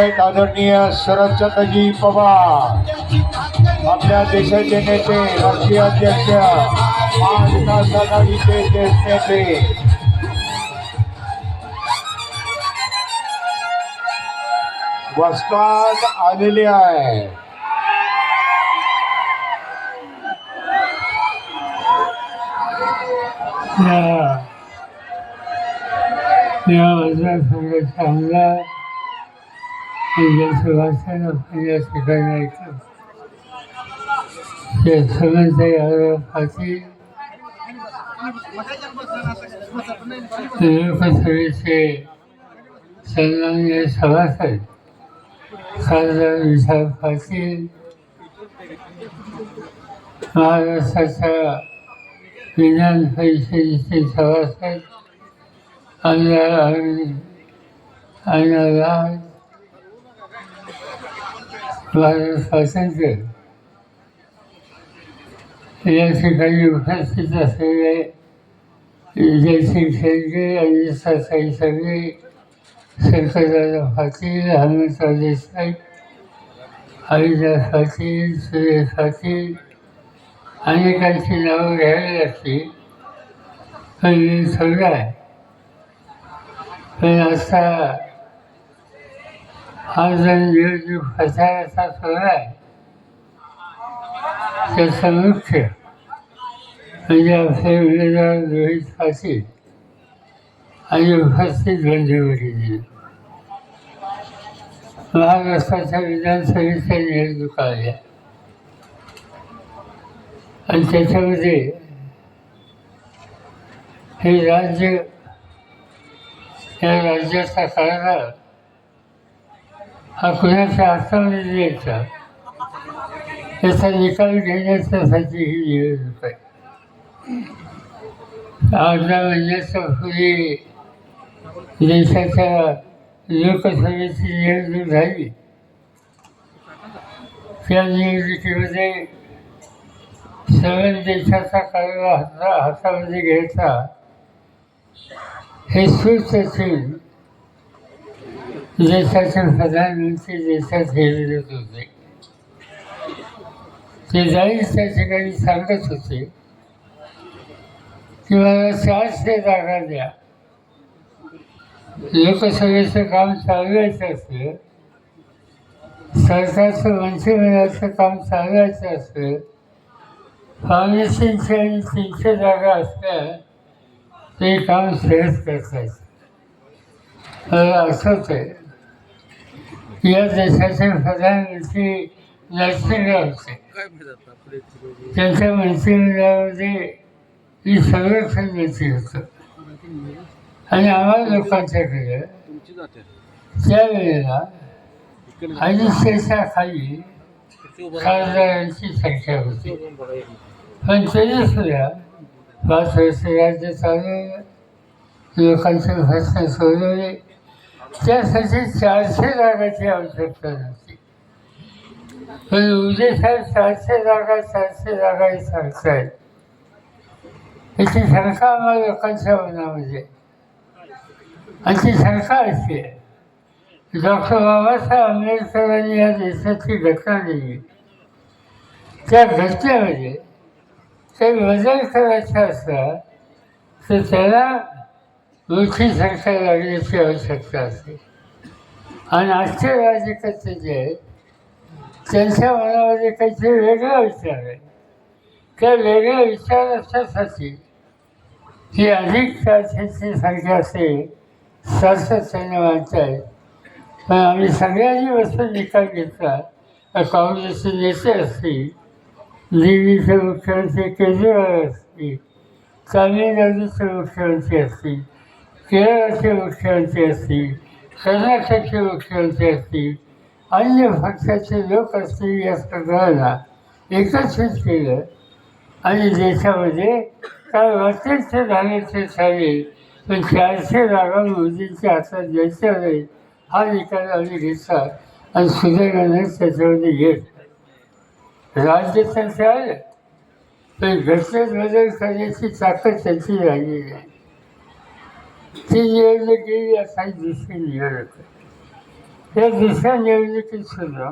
आहेत आदरणीय शरदचंद्रजी पवार आपल्या देशाचे नेते राष्ट्रीय अध्यक्ष महाविकास आघाडीचे देश नेते वस्तात आलेली आहे या या मतदारसंघाचा आमदार त्यांच्या सुभाषचंद्र आपल्या ठिकाणी ते समजते यादव लोकसभेचे सन्माननीय सभासद खासदार विशाल पाटील महाराष्ट्राच्या विधान परिषदेचे सभासद आमदार भारत स्वातंत्र्य या ठिकाणी उपस्थित असलेले जयसिंग शेळके आणि सगळे शंकरदादा पाटील हनुमंतराव देसाई हरिदास पाटील सुरेश पाटील अनेकांची नावं घ्यावी लागतील. पण सगळं आहे. पण हा जर निवडणूक प्रचाराचा सोहळा आहे त्याचा मुख्य म्हणजे आपले उमेदवार रोहित पाटील आणि उपस्थित बंधुवरील महाराष्ट्राच्या विधानसभेच्या निवडणुका आल्या आणि त्याच्यामध्ये हे राज्य या राज्याचा कारभार हा कुणाच्या हातामध्ये द्यायचा त्याचा निकाल घेण्याच्यासाठी ही निवडणूक आहे. अर्धा पुढे देशाच्या लोकसभेची निवडणूक झाली. त्या निवडणुकीमध्ये सगळ्या देशाचा कारभार हातामध्ये घ्यायचा हे सुचून देशाच्या प्रधानमंत्री देशात हेरत होते. ते जाईल त्या ठिकाणी सांगत होते की मला चारशे जागा द्या. लोकसभेचं काम चालवायचं असेल सरकारचं मंत्रिमंडळाचं काम चालवायचं असेल फाउंडेशनचे आणि तीनशे जागा असल्या ते काम सहज करता येतं मला आठवत आहे. या देशाचे प्रधानमंत्री नरसिंहराव होते त्यांच्या मंत्रिमंडळामध्ये ही संरक्षण मंत्री होतं. आणि आम्हाला लोकांच्याकडे त्यावेळेला अडीचशेच्या खाली खासदारांची संख्या होती. पण तरी सुद्धा पाच वर्ष राज्य चालवलं. लोकांचे प्रश्न सोडवले. त्यासाठी चारशे जागाची आवश्यकता नव्हती पण उद्या साहेब चारशे जागा चारशे जागा हे आहेत याची शंका आम्हाला लोकांच्या मनामध्ये आणि ती शंका अशी आहे. डॉक्टर बाबासाहेब आंबेडकरांनी या देशाची घटना दिली. त्या घटनेमध्ये काही बदल करायचा असला तर त्याला मोठी संख्या लागण्याची आवश्यकता असते. आणि आजचे राजकर्ते म्हणजे जे आहेत त्यांच्या मनामध्ये काहीतरी वेगळा विचार आहे. त्या वेगळ्या विचारासाठी ही अधिक चारशेची संख्या असेल सातत्याने मानतायत पण आम्ही सगळ्यांनी बसून निकाल घेतला काँग्रेसचे नेते असतील दिल्लीचे मुख्यमंत्री केजरीवाल असतील तामिळनाडूचे मुख्यमंत्री असतील केरळचे मुख्यमंत्री असतील कर्नाटकचे मुख्यमंत्री असतील अन्य पक्षाचे लोक असतील या सगळ्यांना एकत्रित केलं. आणि देशामध्ये काय वाटेल ते झाले ते चालेल पण चारशे जागा मोदींच्या हातात द्यायच्या नाही हा निकाल आम्ही घेतला आणि सुदैवाने त्याच्यामध्ये घेत राज्य त्यांचे आले पण घटनेत बदल करण्याची ताकद त्यांची राहिली आहे. ती निवडणुकी गेली असा दुसरी निवडणूक आहे. या दुसऱ्या निवडणुकीत सुद्धा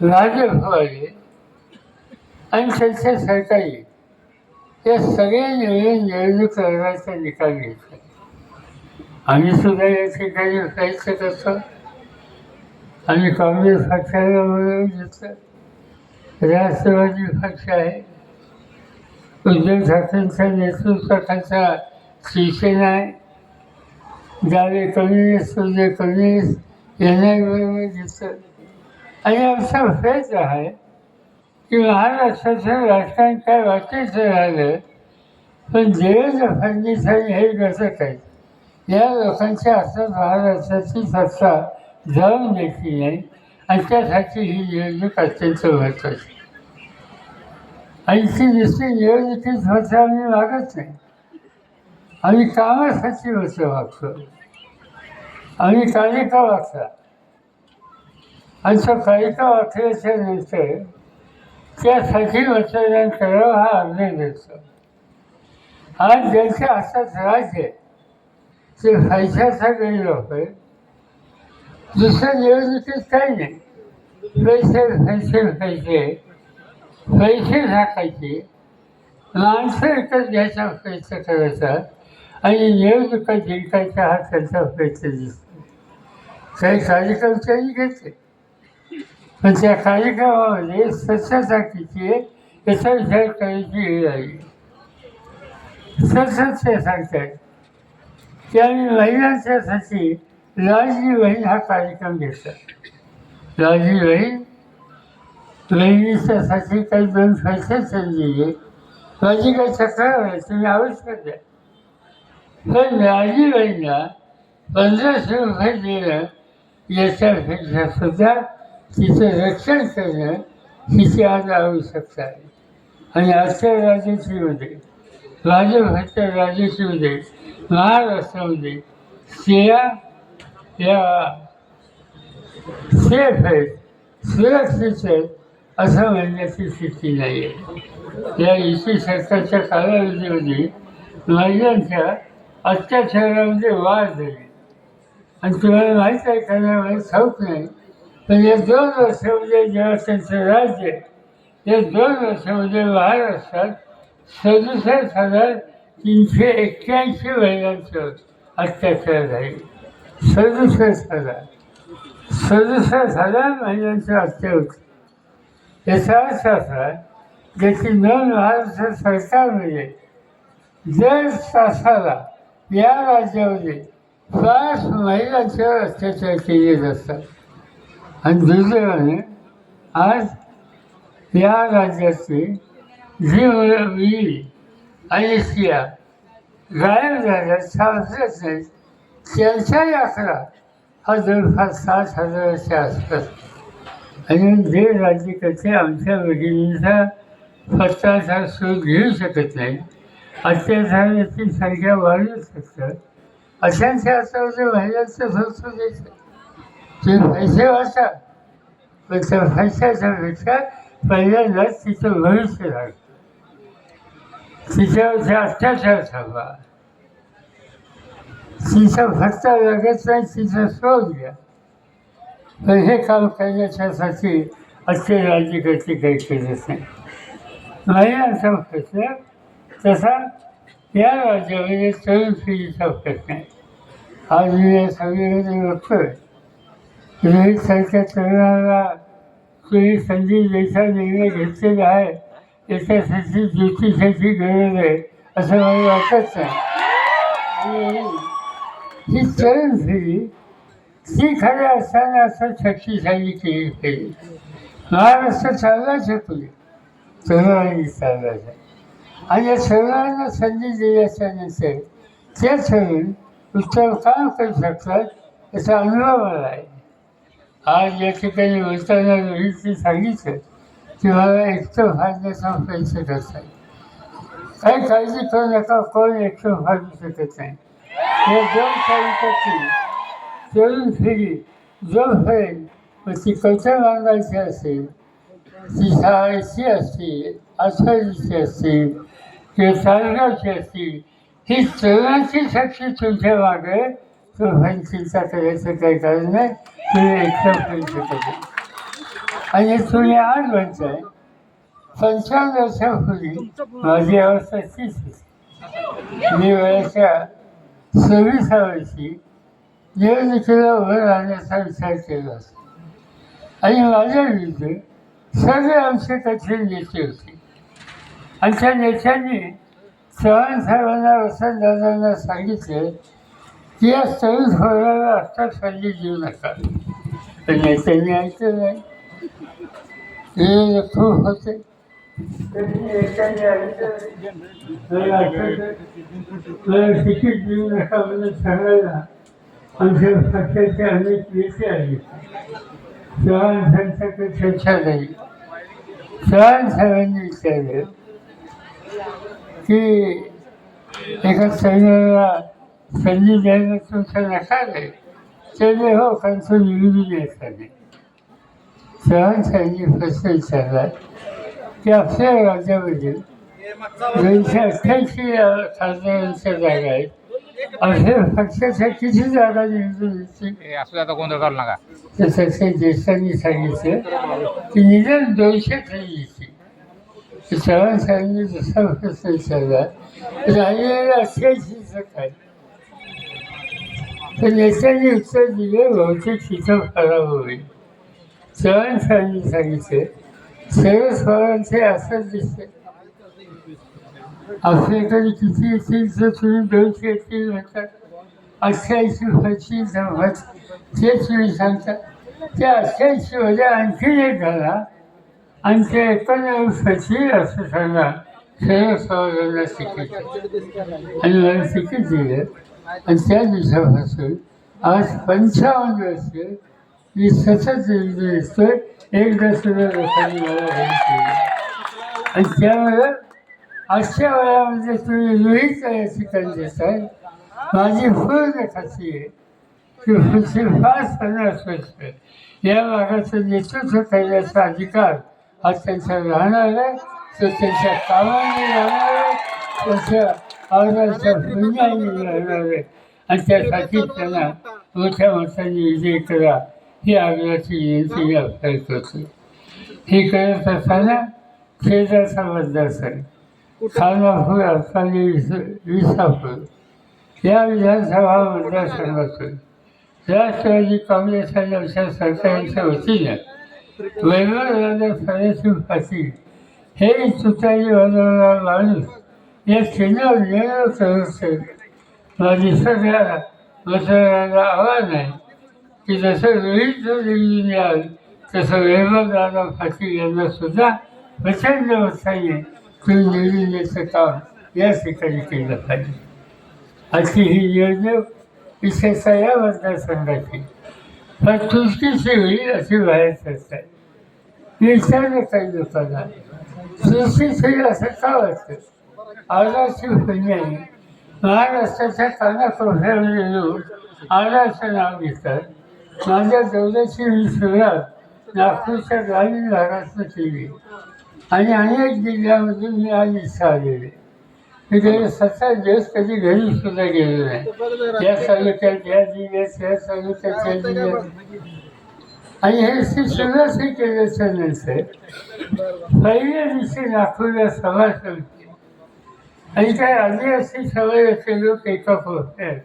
राजभवानी आणि त्यांच्या सरकारी या सगळ्या निवडून निवडणूक लढवायचा निकाल घेतला आम्ही सुद्धा या ठिकाणी प्रयत्न करतो. आम्ही काँग्रेस पक्षाला बोलवून घेतलं राष्ट्रवादी पक्ष आहे. उद्धव ठाकरेंच्या नेतृत्वाखालचा शिवसेना आहे ज्याने कम्युनिस्ट उद्या कम्युनिस्ट यांना बरोबर घेतलं आणि आमचा हेच आहे की महाराष्ट्राचं राजकारण काय वाटायचं राहिलं पण देवेंद्र फडणवीसांनी हे घटक आहेत या लोकांच्या हातात महाराष्ट्राची सत्ता जाऊन देखील नाही आणि त्यासाठी ही निवडणूक अत्यंत महत्त्वाची आणि ती दुसरी निवडणुकीत स्वतः आम्ही मागत नाही. आम्ही कामासाठी होतं वागतो. आम्ही कालिका वाचला आणि तो कालिका वाचल्याच्या नंतर त्यासाठी मतदान करावं हा आग्रह देतो आज ज्यांच्या हातात राज्य आहे, ते पैशाचा गैरवापर आहे दुसऱ्या निवडणुकीत काही नाही. पैसे पैसे पैसे पैसे टाकायचे माणसं एकच घ्यायचा प्रयत्न करायचा. आणि निवडणुका जिंकायचा हा त्यांचा प्रयत्न दिसतो. काही कार्यक्रमच्याही घेतले. पण त्या कार्यक्रमामध्ये स्वच्छता किती आहे याचा विचार करायची वेळ आली सतत ते सांगतात की आम्ही महिलांच्यासाठी लाडली बहीण हा कार्यक्रम घेतात लाडली बहीण बहिणीच्यासाठी काही दोन पैसे दिले. माझी काही तक्रार आहे तुम्ही आवश्यक द्या पण लाडली बहिणीला पंधराशे रुपये देणं याच्यापेक्षा सुद्धा तिचं रक्षण करणं हिची आज आवश्यकता आहे. आणि आजच्या राजनीतीमध्ये भाजपच्या राजनीतीमध्ये महाराष्ट्रामध्ये स्त्रिया या सेफ आहेत सुरक्षित आहेत असं म्हणण्याची स्थिती नाही आहे या युती सरकारच्या कालावधीमध्ये महिलांच्या अत्याचारामध्ये वाढ झाली. आणि तुम्हाला माहीत आहे का मला ठाऊक नाही पण या दोन वर्षामध्ये जेव्हा त्यांचं राज्य आहे, या दोन वर्षामध्ये महाराष्ट्रात सदुसष्ट हजार तीनशे एक्क्याऐंशी महिलांचं अत्याचार झाले. सदुसष्ट हजार. सदुसष्ट हजार महिलांची हत्या होती. याचा अर्थ असा ज्याची नोंद महाराष्ट्र सरकारमध्ये दर तासाला या राज्यामध्ये पाच महिलांच्यावर अत्याचार केले जातात. आणि दुर्दैवाने आज या राज्याची जी मुलं आणि स्त्रिया गायब झाल्या सापडत नाहीत त्यांचा आकडा हा जवळपास सात हजाराच्या आसपास. आणि जे राज्यकर्ते आमच्या भगिनींचा पत्ताचा शोध घेऊ शकत नाही. अत्याचाराची संख्या वाढू शकतात. अशांच्या हातामध्ये महिलांचं संस्कृत द्यायचं. तुम्ही पैसे वाचा पण त्या पैशाच्या पेक्षा पहिल्यांदाच तिचं भविष्य राहतं तिच्यावरचे अत्याचार थांबा तिचा फत्ता लागत नाही तिचा शोध घ्या. पण हे काम करण्याच्यासाठी अत्याचाराची गती काही करत नाही. महिलांचा प्रश्न तसा या राज्यामध्ये तरुण पिढीचा प्रश्न आहे आज मी या सगळीकडे बघतोय. रोहितसारख्या तरुणाला तुम्ही संधी द्यायचा निर्णय घेतलेला आहे याच्यासाठी ज्योतिषाची गरज आहे असं मला वाटत नाही. ही तरुण पिढी ती खऱ्या असताना असं शक्तिशाली केली पाहिजे. महाराष्ट्र चालवायचं पुढे. तरुणांनी चाललाच आहे. आणि या तरुणांना संधी दिल्याच्या नंतर ते तरुण उत्तम काम करू शकतात याचा अनुभव आला आहे. आज या ठिकाणी बोलताना रोहितने सांगितलं की मला एकटं फाडण्याचा प्रयत्न करतात काही काळजी करू नका कोण एकटं फाडू शकत नाही. या दोन तारीखाची तरुण पिढी जोपर्यंत मग ती कल्चर मागायची असेल ती शाळेची असतील आषाढीची असतील किंवा सारगावची असतील ही तरुणाची साक्षी तुमच्या मागे चिंता करायचं काही कारण नाही तुम्ही एकशे आणि तुम्ही आज म्हणताय पंचावन्न वर्षापूर्वी माझी अवस्था तीच होती मी वयाच्या सव्वीसा वर्षी निवडणुकीला उभं राहण्याचा विचार केला असतो आणि माझ्या विरुद्ध सगळे आमचे कठीण नेते होते आणि त्या नेत्यांनी चव्हाण साहेबांना वसंतदादांना सांगितलं की या तरुण पोराला आत्ता संधी देऊ नका पण नेत्यांनी ऐकलं नाही हे खूप होते त्यांनी नेत्यांनी ऐकलं नाही. मला आठवतं, मला तिकीट देऊ नका म्हणून सांगायला आमच्या पक्षाचे अनेक नेते आले चव्हाण साहेबांच्याकडे चर्चा झाली चव्हाण साहेबांनी विचारलं की एका तरुणाला संधी द्यायला तुमचा नकार आहे. त्याने हो कारण तो निवडून नाही चव्हाण साहेबांनी प्रश्न विचारला की आपल्या राज्यामध्ये दोनशे अठ्ठ्याऐंशी खासदारांच्या जागा आहेत. अशा पक्षाच्या किती जागा निवडून असू आता गोंधळ घालू नका. तर तसे ज्येष्ठांनी सांगितलं की निदान दोनशे तरी येतील चव्हाण साहेबांनी दुसरा प्रश्न विचारला राहिलेलं अठ्ठ्याऐंशीचं काय तर नेत्यांनी उत्तर दिले बहुतेक तिथं खराब होईल. चव्हाण साहेबांनी सांगितलं. शरद पवारांचे असं दिसते. आपल्याकडे किती येतील तर तुम्ही दोनशे येतील म्हणतात अठ्ठ्याऐंशी पच्चीस नव्वद ते तुम्ही सांगता त्या अठ्ठ्याऐंशीमध्ये आणखी एक झाला. आमच्या ते आयुष्याची असं सांगा शरद पवारांना तिकीट आणि मला तिकीट दिलं आणि त्या दिवसापासून आज पंचावन्न वर्ष मी सतत दिसतोय येतोय एकदा सुद्धा लोकांनी मला हे आणि त्यामुळं आजच्या वयामध्ये तुम्ही रोहित या ठिकाणी देताय माझी पूर्ण खात्री आहे की पुढचे पाच पन्नास वर्ष या भागाचं नेतृत्व करण्याचा अधिकार हा त्यांचा राहणार आहे तो त्यांच्या कामाने राहणार आहे त्यांच्या आवाजाच्या पुण्याने राहणार. आहे आणि त्यासाठी त्यांना मोठ्या मतांनी विजय करा ही आग्रहाची विनंती मी आपल्याला करतो हे करत असताना शेजारचा मतदारसंघ खानापूर अडकाली विस विसापूर या विधानसभा मतदारसंघातून राष्ट्रवादी काँग्रेस आणि आमच्या सरकारच्या वतीनं वैभवराजा सदाशिव पाटील हे तुतारी बनवणारा माणूस या चिन्हावर निर्णय सदस्य. असेल माझी सगळ्या मतदारांना आव्हान आहे की जसं रोहित निवडून याल तसं वैभवदादा पाटील यांना सुद्धा प्रचंड उत्साही तुम्ही निवडून काम या ठिकाणी केलं पाहिजे. अशी ही योजना विशेषतः या मतदारसंघाची पण चुटकीची होईल अशी बाहेर चर्चा आहे मी विचारलं काही लोकांना चुटकीच होईल असं का वाटतं? आगाची पुण्याने म्हणजे महाराष्ट्राच्या कानाकोपऱ्यामध्ये लोक आगाचं नाव घेतात. माझ्या दौऱ्याची मी सुरुवात नागपूरच्या ग्रामीण भागातून केली. आणि अनेक जिल्ह्यामधून मी आज इथं आलेले मी गेले सतरा दिवस कधी घरी सुद्धा गेलो नाही. या तालुक्यात या जिल्ह्यात या तालुक्यात या जिल्ह्यात आणि हे सुरुवात हे केल्याच्यानंतर पहिल्या दिवशी नागपूरला सभा ठेवली आणि काय आदिवासी सवय असे लोक एका पोहोचतात